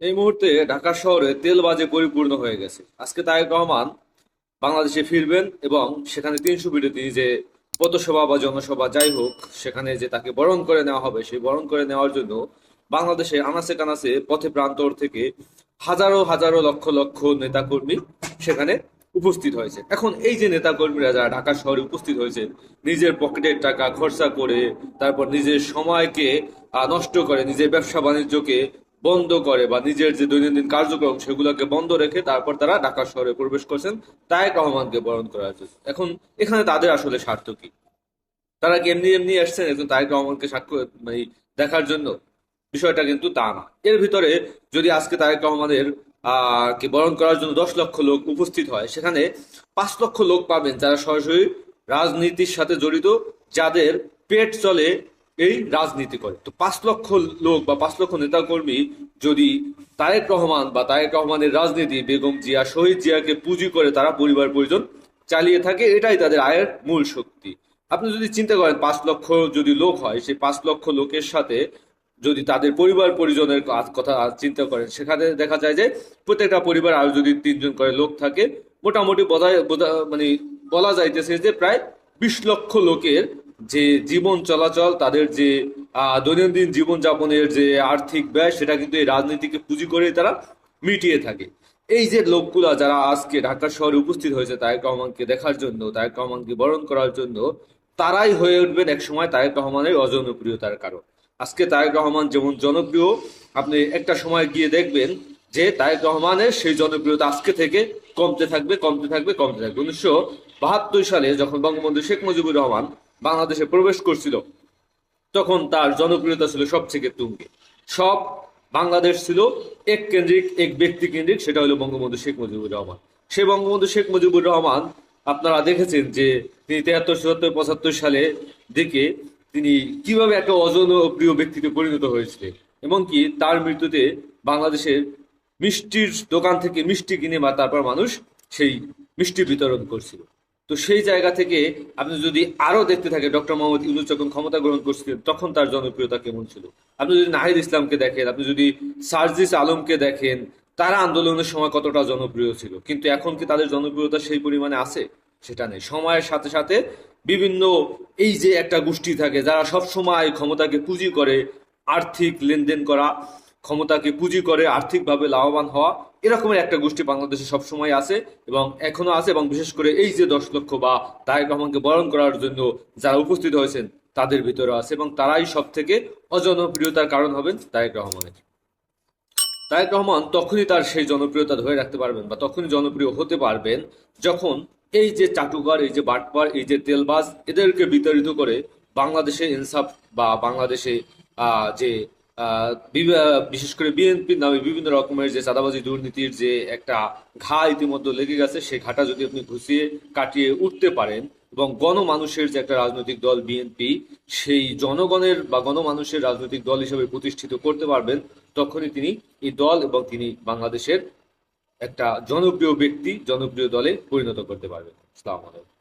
এই মুহূর্তে ঢাকা শহরে তেলবাজে পরিপূর্ণ হয়ে গেছে। আজকে তারেক রহমান বাংলাদেশে ফিরবেন এবং সেখানে তিনশো তিনি যে পথসভা বা জনসভা যাই হোক, সেখানে যে তাকে বরণ করে নেওয়া হবে, সেই বরণ করে নেওয়ার জন্য বাংলাদেশে আনাসে কানাচে পথে প্রান্তর থেকে হাজারো হাজারো লক্ষ লক্ষ নেতাকর্মী সেখানে উপস্থিত হয়েছে। এখন এই যে নেতাকর্মীরা যারা ঢাকা শহরে উপস্থিত হয়েছে, নিজের পকেটের টাকা খরচা করে, তারপর নিজের সময়কে নষ্ট করে, নিজের ব্যবসা বাণিজ্যকে বন্ধ করে বা নিজের যে দৈনন্দিন কার্যক্রম সেগুলোকে বন্ধ রেখে তারপর তারা ঢাকা শহরে প্রবেশ করছেন তায়েক রহমানকে বরণ করা হয়েছে এখন এখানে তাদের আসলে স্বার্থ কি? তারা কি এমনি এমনি আসছেন একজন তারেক রহমানকে সাক্ষ্য মানে দেখার জন্য? বিষয়টা কিন্তু তা না। এর ভিতরে যদি আজকে তারেক রহমানের কে বরণ করার জন্য দশ লক্ষ লোক উপস্থিত হয়, সেখানে পাঁচ লক্ষ লোক পাবেন যারা সরাসরি রাজনীতির সাথে জড়িত, যাদের পেট চলে এই রাজনীতি করে। তো পাঁচ লক্ষ লোক বা পাঁচ লক্ষ নেতাকর্মী যদি তারেক রহমান বা তারেক রহমানের রাজনীতি, বেগম জিয়া, শহীদ জিয়াকে পুঁজি করে তারা পরিবার পরিজন চালিয়ে থাকে, এটাই তাদের আয়ের মূল শক্তি। আপনি যদি চিন্তা করেন, পাঁচ লক্ষ যদি লোক হয়, সেই পাঁচ লক্ষ লোকের সাথে যদি তাদের পরিবার পরিজনের কথা চিন্তা করেন, সেখানে দেখা যায় যে প্রত্যেকটা পরিবার আর যদি তিনজন করে লোক থাকে, মোটামুটি বোঝা- মানে বলা যাইতেছে যে প্রায় বিশ লক্ষ লোকের যে জীবন চলাচল, তাদের যে দৈনন্দিন জীবনযাপনের যে আর্থিক ব্যয়, সেটা কিন্তু এই রাজনীতিকে পুঁজি করে তারা মিটিয়ে থাকে। এই যে লোকগুলা যারা আজকে ঢাকা শহরে উপস্থিত হয়েছে, তারেক রহমানকে দেখার জন্য, তারেক রহমানকে বরণ করার জন্য, তারাই হয়ে উঠবেন একসময় তারেক রহমানের অজনপ্রিয়তার কারণ। আজকে তারেক রহমান যেমন জনপ্রিয়, আপনি একটা সময় গিয়ে দেখবেন যে তারেক রহমানের সেই জনপ্রিয়তা আজকে থেকে কমতে থাকবে কমতে থাকবে কমতে থাকবে। উনিশশো বাহাত্তর সালে যখন বঙ্গবন্ধু শেখ মুজিবুর রহমান বাংলাদেশে প্রবেশ করছিল, তখন তার জনপ্রিয়তা ছিল সবথেকে তুঙ্গে। সব বাংলাদেশ ছিল এক কেন্দ্রিক এক ব্যক্তি কেন্দ্রিক সেটা হলো বঙ্গবন্ধু শেখ মুজিবুর রহমান। সেই বঙ্গবন্ধু শেখ মুজিবুর রহমান, আপনারা দেখেছেন যে তিনি তেহাত্তর, চুয়াত্তর, পঁচাত্তর সালে দিকে তিনি কীভাবে একটা অজনপ্রিয় ব্যক্তিতে পরিণত হয়েছিলেন এমনকি তার মৃত্যুতে বাংলাদেশের মিষ্টির দোকান থেকে মিষ্টি কিনে বা তারপর মানুষ সেই মিষ্টি বিতরণ করছিল। তো সেই জায়গা থেকে আপনি যদি আরও দেখতে থাকেন ডক্টর মোহাম্মদ ইউনুস যখন ক্ষমতা গ্রহণ করছিলেন, তখন তার জনপ্রিয়তা কেমন ছিল? আপনি যদি নাহিদ ইসলামকে দেখেন, আপনি যদি সার্জিস আলমকে দেখেন, তারা আন্দোলনের সময় কতটা জনপ্রিয় ছিল? কিন্তু এখন কি তাদের জনপ্রিয়তা সেই পরিমাণে আছে? সেটা নেই। সময়ের সাথে সাথে বিভিন্ন এই যে একটা গোষ্ঠী থাকে, যারা সব সময় ক্ষমতাকে পুঁজি করে আর্থিক লেনদেন করা ক্ষমতাকে পুঁজি করে আর্থিকভাবে লাভবান হওয়া এরকমের একটা গোষ্ঠী বাংলাদেশে সবসময় আছে এবং এখনও আছে এবং বিশেষ করে এই যে দশ লক্ষ বা তারেক রহমানকে বরণ করার জন্য যারা উপস্থিত হয়েছেন, তাদের ভিতরে আছে এবং তারাই সব থেকে অজনপ্রিয়তার কারণ হবেন তারেক রহমানের। তারেক রহমান তখনই তার সেই জনপ্রিয়তা ধরে রাখতে পারবেন বা তখনই জনপ্রিয় হতে পারবেন যখন এই যে চাটুকার, এই যে বাটপার, এই যে তেলবাজ, এদেরকে বিতাড়িত করে বাংলাদেশে ইনসাফ বা বাংলাদেশে যে বিশেষ করে বিএনপির নামে বিভিন্ন রকমের যে চাঁদাবাজি দুর্নীতির যে একটা ঘা ইতিমধ্যে লেগে গেছে সেই ঘাটা যদি আপনি ঘুষিয়ে কাটিয়ে উঠতে পারেন এবং গণমানুষের যে একটা রাজনৈতিক দল বিএনপি সেই জনগণের বা গণমানুষের রাজনৈতিক দল হিসেবে প্রতিষ্ঠিত করতে পারবেন, তখনই তিনি এই দল এবং তিনি বাংলাদেশের একটা জনপ্রিয় ব্যক্তি, জনপ্রিয় দলে পরিণত করতে পারবেন। আসসালামু আলাইকুম।